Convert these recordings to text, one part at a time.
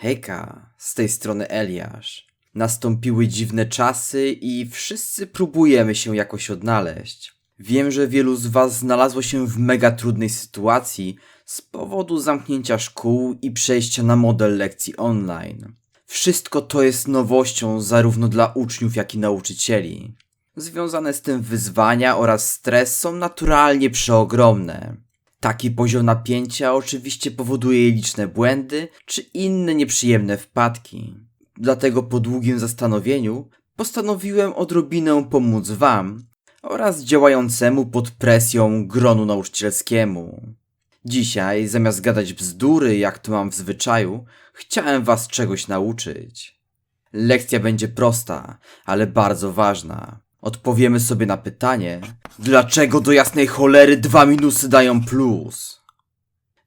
Hejka, z tej strony Eliasz. Nastąpiły dziwne czasy i wszyscy próbujemy się jakoś odnaleźć. Wiem, że wielu z Was znalazło się w mega trudnej sytuacji z powodu zamknięcia szkół i przejścia na model lekcji online. Wszystko to jest nowością zarówno dla uczniów, jak i nauczycieli. Związane z tym wyzwania oraz stres są naturalnie przeogromne. Taki poziom napięcia oczywiście powoduje liczne błędy czy inne nieprzyjemne wpadki. Dlatego po długim zastanowieniu postanowiłem odrobinę pomóc Wam oraz działającemu pod presją gronu nauczycielskiemu. Dzisiaj, zamiast gadać bzdury, jak to mam w zwyczaju, chciałem Was czegoś nauczyć. Lekcja będzie prosta, ale bardzo ważna. Odpowiemy sobie na pytanie, dlaczego do jasnej cholery dwa minusy dają plus?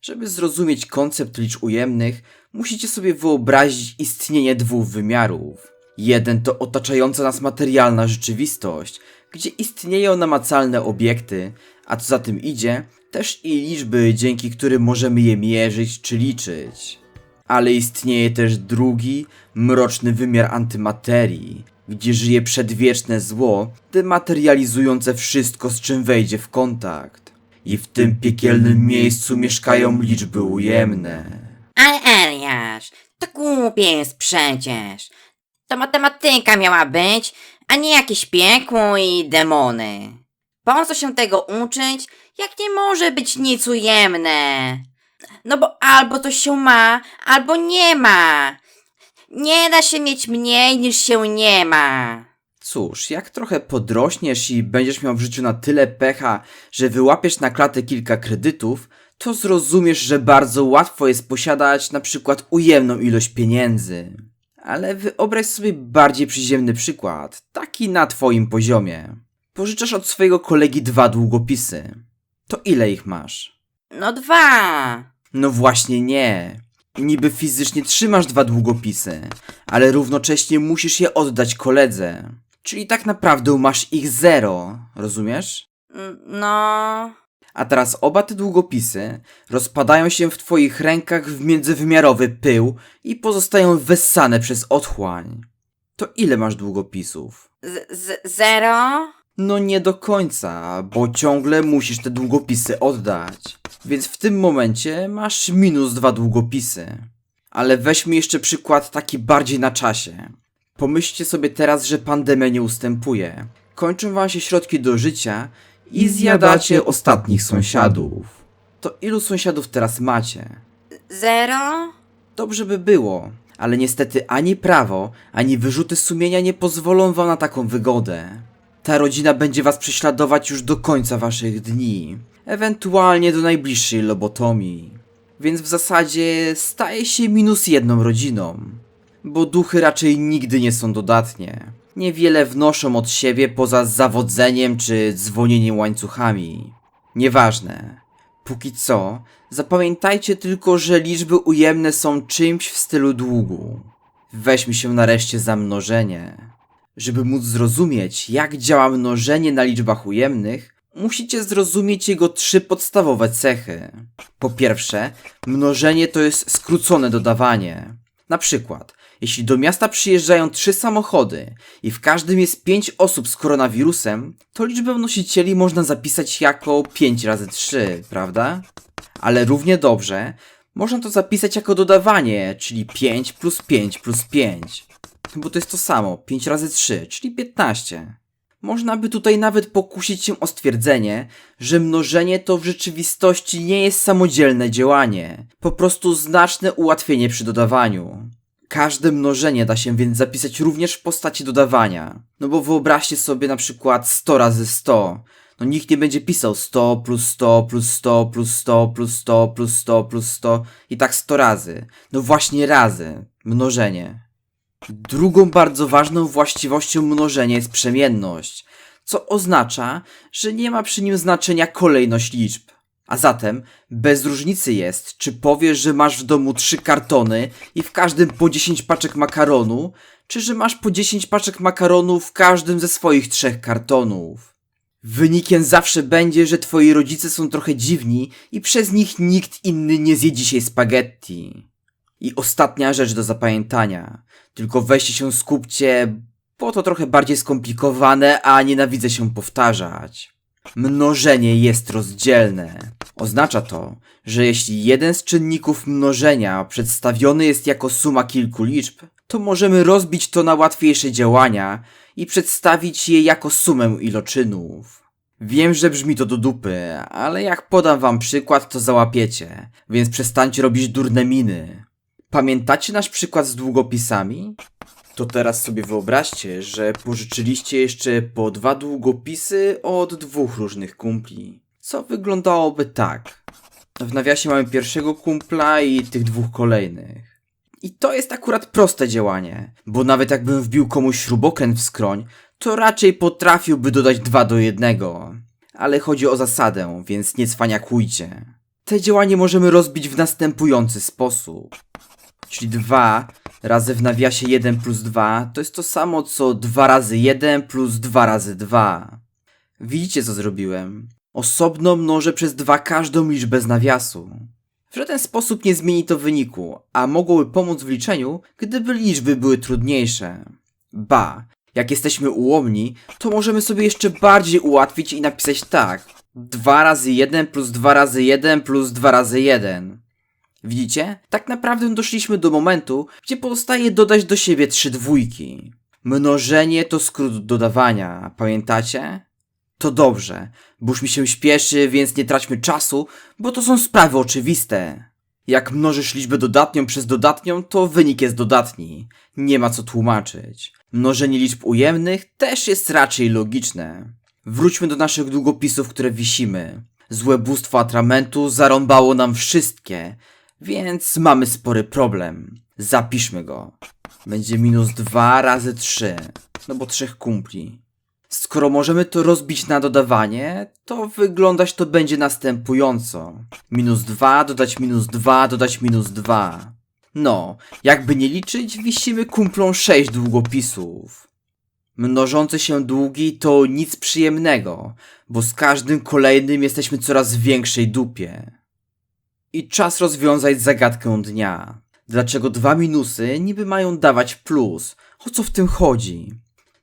Żeby zrozumieć koncept liczb ujemnych, musicie sobie wyobrazić istnienie dwóch wymiarów. Jeden to otaczająca nas materialna rzeczywistość, gdzie istnieją namacalne obiekty, a co za tym idzie, też i liczby, dzięki którym możemy je mierzyć czy liczyć. Ale istnieje też drugi, mroczny wymiar antymaterii, gdzie żyje przedwieczne zło, dematerializujące wszystko, z czym wejdzie w kontakt. I w tym piekielnym miejscu mieszkają liczby ujemne. Ale Eliasz, to głupie jest przecież. To matematyka miała być, a nie jakieś piekło i demony. Po co się tego uczyć, jak nie może być nic ujemne? No bo albo to się ma, albo nie ma. Nie da się mieć mniej niż się nie ma. Cóż, jak trochę podrośniesz i będziesz miał w życiu na tyle pecha, że wyłapiesz na klatę kilka kredytów, to zrozumiesz, że bardzo łatwo jest posiadać na przykład ujemną ilość pieniędzy. Ale wyobraź sobie bardziej przyziemny przykład, taki na twoim poziomie. Pożyczasz od swojego kolegi dwa długopisy. To ile ich masz? No dwa. No właśnie nie. Niby fizycznie trzymasz dwa długopisy, ale równocześnie musisz je oddać koledze. Czyli tak naprawdę masz ich zero, rozumiesz? N- No. A teraz oba te długopisy rozpadają się w twoich rękach w międzywymiarowy pył i pozostają wessane przez otchłań. To ile masz długopisów? Z- z- zero? No nie do końca, bo ciągle musisz te długopisy oddać. Więc w tym momencie masz minus dwa długopisy. Ale weźmy jeszcze przykład taki bardziej na czasie. Pomyślcie sobie teraz, że pandemia nie ustępuje. Kończą wam się środki do życia i zjadacie ostatnich sąsiadów. To ilu sąsiadów teraz macie? Zero? Dobrze by było, ale niestety ani prawo, ani wyrzuty sumienia nie pozwolą wam na taką wygodę. Ta rodzina będzie was prześladować już do końca waszych dni, ewentualnie do najbliższej lobotomii. Więc w zasadzie staje się minus jedną rodziną, bo duchy raczej nigdy nie są dodatnie. Niewiele wnoszą od siebie poza zawodzeniem czy dzwonieniem łańcuchami. Nieważne. Póki co, zapamiętajcie tylko, że liczby ujemne są czymś w stylu długu. Weźmy się nareszcie za mnożenie. Żeby móc zrozumieć, jak działa mnożenie na liczbach ujemnych, musicie zrozumieć jego trzy podstawowe cechy. Po pierwsze, mnożenie to jest skrócone dodawanie. Na przykład, jeśli do miasta przyjeżdżają trzy samochody i w każdym jest pięć osób z koronawirusem, to liczbę nosicieli można zapisać jako 5 razy 3, prawda? Ale równie dobrze można to zapisać jako dodawanie, czyli 5 plus 5 plus 5. Bo to jest to samo, 5 razy 3, czyli 15. Można by tutaj nawet pokusić się o stwierdzenie, że mnożenie to w rzeczywistości nie jest samodzielne działanie, po prostu znaczne ułatwienie przy dodawaniu. Każde mnożenie da się więc zapisać również w postaci dodawania. No bo wyobraźcie sobie na przykład 100 razy 100. No nikt nie będzie pisał 100 plus 100 plus 100 plus 100 plus 100 plus 100 plus 100 i tak 100 razy. No właśnie razy. Mnożenie. Drugą bardzo ważną właściwością mnożenia jest przemienność, co oznacza, że nie ma przy nim znaczenia kolejność liczb. A zatem bez różnicy jest, czy powiesz, że masz w domu trzy kartony i w każdym po 10 paczek makaronu, czy że masz po 10 paczek makaronu w każdym ze swoich trzech kartonów. Wynikiem zawsze będzie, że twoi rodzice są trochę dziwni i przez nich nikt inny nie zje dzisiaj spaghetti. I ostatnia rzecz do zapamiętania. Tylko weźcie się skupcie, bo to trochę bardziej skomplikowane, a nienawidzę się powtarzać. Mnożenie jest rozdzielne. Oznacza to, że jeśli jeden z czynników mnożenia przedstawiony jest jako suma kilku liczb, to możemy rozbić to na łatwiejsze działania i przedstawić je jako sumę iloczynów. Wiem, że brzmi to do dupy, ale jak podam wam przykład, to załapiecie, więc przestańcie robić durne miny. Pamiętacie nasz przykład z długopisami? To teraz sobie wyobraźcie, że pożyczyliście jeszcze po dwa długopisy od dwóch różnych kumpli. Co wyglądałoby tak. W nawiasie mamy pierwszego kumpla i tych dwóch kolejnych. I to jest akurat proste działanie, bo nawet jakbym wbił komuś śrubokręt w skroń, to raczej potrafiłby dodać dwa do jednego. Ale chodzi o zasadę, więc nie cwaniakujcie. Te działanie możemy rozbić w następujący sposób. Czyli 2 razy w nawiasie 1 plus 2 to jest to samo co 2 razy 1 plus 2 razy 2. Widzicie co zrobiłem? Osobno mnożę przez 2 każdą liczbę z nawiasu. W żaden sposób nie zmieni to wyniku, a mogłoby pomóc w liczeniu, gdyby liczby były trudniejsze. Ba, jak jesteśmy ułomni, to możemy sobie jeszcze bardziej ułatwić i napisać tak. 2 razy 1 plus 2 razy 1 plus 2 razy 1. Widzicie? Tak naprawdę doszliśmy do momentu, gdzie pozostaje dodać do siebie trzy dwójki. Mnożenie to skrót dodawania, pamiętacie? To dobrze, bo mi się śpieszy, więc nie traćmy czasu, bo to są sprawy oczywiste. Jak mnożysz liczbę dodatnią przez dodatnią, to wynik jest dodatni. Nie ma co tłumaczyć. Mnożenie liczb ujemnych też jest raczej logiczne. Wróćmy do naszych długopisów, które wisimy. Złe bóstwo atramentu zarąbało nam wszystkie, więc mamy spory problem. Zapiszmy go. Będzie minus 2 razy 3. No bo trzech kumpli. Skoro możemy to rozbić na dodawanie, to wyglądać to będzie następująco. Minus 2, dodać minus 2, dodać minus 2. No, jakby nie liczyć, wisimy kumplą 6 długopisów. Mnożące się długi to nic przyjemnego, bo z każdym kolejnym jesteśmy coraz w większej dupie. I czas rozwiązać zagadkę dnia. Dlaczego dwa minusy niby mają dawać plus? O co w tym chodzi?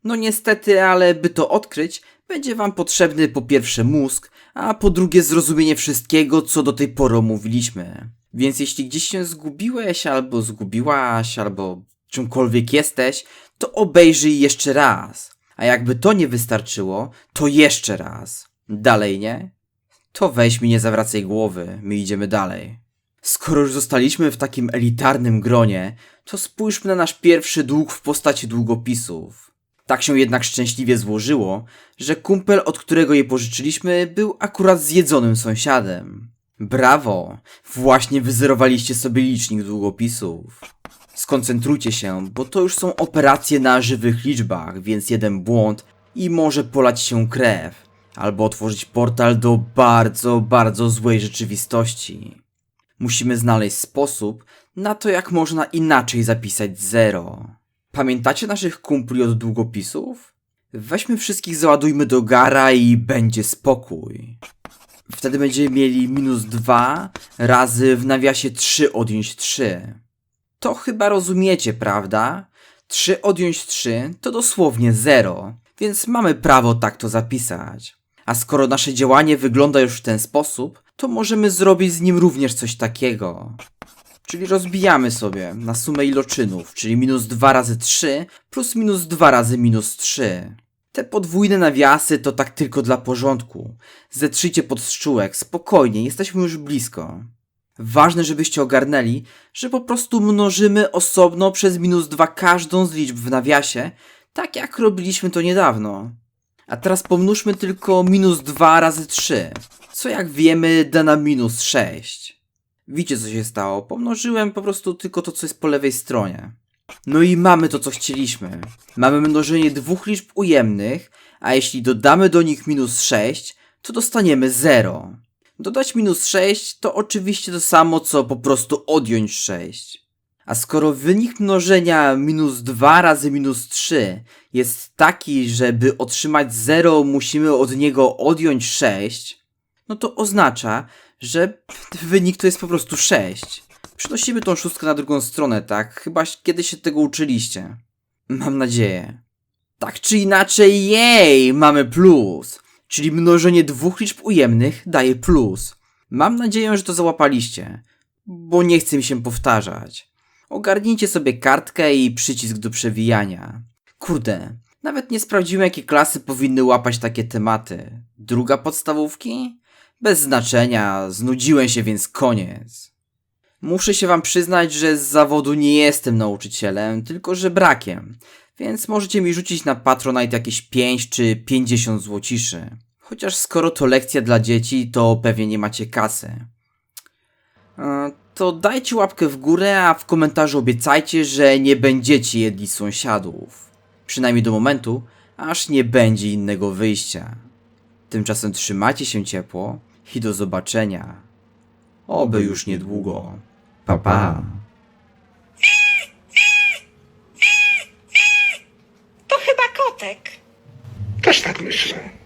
No niestety, ale by to odkryć, będzie wam potrzebny po pierwsze mózg, a po drugie zrozumienie wszystkiego, co do tej pory omówiliśmy. Więc jeśli gdzieś się zgubiłeś, albo zgubiłaś, albo czymkolwiek jesteś, to obejrzyj jeszcze raz. A jakby to nie wystarczyło, to jeszcze raz. Dalej nie? To weź mi nie zawracaj głowy, my idziemy dalej. Skoro już zostaliśmy w takim elitarnym gronie, to spójrzmy na nasz pierwszy dług w postaci długopisów. Tak się jednak szczęśliwie złożyło, że kumpel, od którego je pożyczyliśmy, był akurat zjedzonym sąsiadem. Brawo! Właśnie wyzerowaliście sobie licznik długopisów. Skoncentrujcie się, bo to już są operacje na żywych liczbach, więc jeden błąd i może polać się krew, albo otworzyć portal do bardzo, bardzo złej rzeczywistości. Musimy znaleźć sposób na to, jak można inaczej zapisać zero. Pamiętacie naszych kumpli od długopisów? Weźmy wszystkich, załadujmy do gara i będzie spokój. Wtedy będziemy mieli minus 2 razy w nawiasie 3 odjąć 3. To chyba rozumiecie, prawda? 3 odjąć 3 to dosłownie 0, więc mamy prawo tak to zapisać. A skoro nasze działanie wygląda już w ten sposób, to możemy zrobić z nim również coś takiego. Czyli rozbijamy sobie na sumę iloczynów, czyli minus 2 razy 3 plus minus 2 razy minus 3. Te podwójne nawiasy to tak tylko dla porządku. Zetrzyjcie pod szczółek, spokojnie, jesteśmy już blisko. Ważne, żebyście ogarnęli, że po prostu mnożymy osobno przez minus 2 każdą z liczb w nawiasie, tak jak robiliśmy to niedawno. A teraz pomnóżmy tylko minus 2 razy 3, co jak wiemy da nam minus 6. Widzicie co się stało? Pomnożyłem po prostu tylko to, co jest po lewej stronie. No i mamy to, co chcieliśmy. Mamy mnożenie dwóch liczb ujemnych, a jeśli dodamy do nich minus 6, to dostaniemy 0. Dodać minus 6 to oczywiście to samo, co po prostu odjąć 6. A skoro wynik mnożenia minus 2 razy minus 3 jest taki, żeby otrzymać 0 musimy od niego odjąć 6, no to oznacza, że wynik to jest po prostu 6. Przynosimy tą szóstkę na drugą stronę, tak? Chyba kiedyś się tego uczyliście. Mam nadzieję. Tak czy inaczej, jej, mamy plus. Czyli mnożenie dwóch liczb ujemnych daje plus. Mam nadzieję, że to załapaliście, bo nie chcę mi się powtarzać. Ogarnijcie sobie kartkę i przycisk do przewijania. Kurde, nawet nie sprawdziłem, jakie klasy powinny łapać takie tematy. Druga podstawówki? Bez znaczenia, znudziłem się więc koniec. Muszę się wam przyznać, że z zawodu nie jestem nauczycielem, tylko że brakiem, więc możecie mi rzucić na Patronite jakieś 5 czy 50 złociszy. Chociaż skoro to lekcja dla dzieci, to pewnie nie macie kasy. To dajcie łapkę w górę, a w komentarzu obiecajcie, że nie będziecie jedli sąsiadów. Przynajmniej do momentu, aż nie będzie innego wyjścia. Tymczasem trzymajcie się ciepło i do zobaczenia. Oby już niedługo. Pa pa. To chyba kotek. Też tak myślę.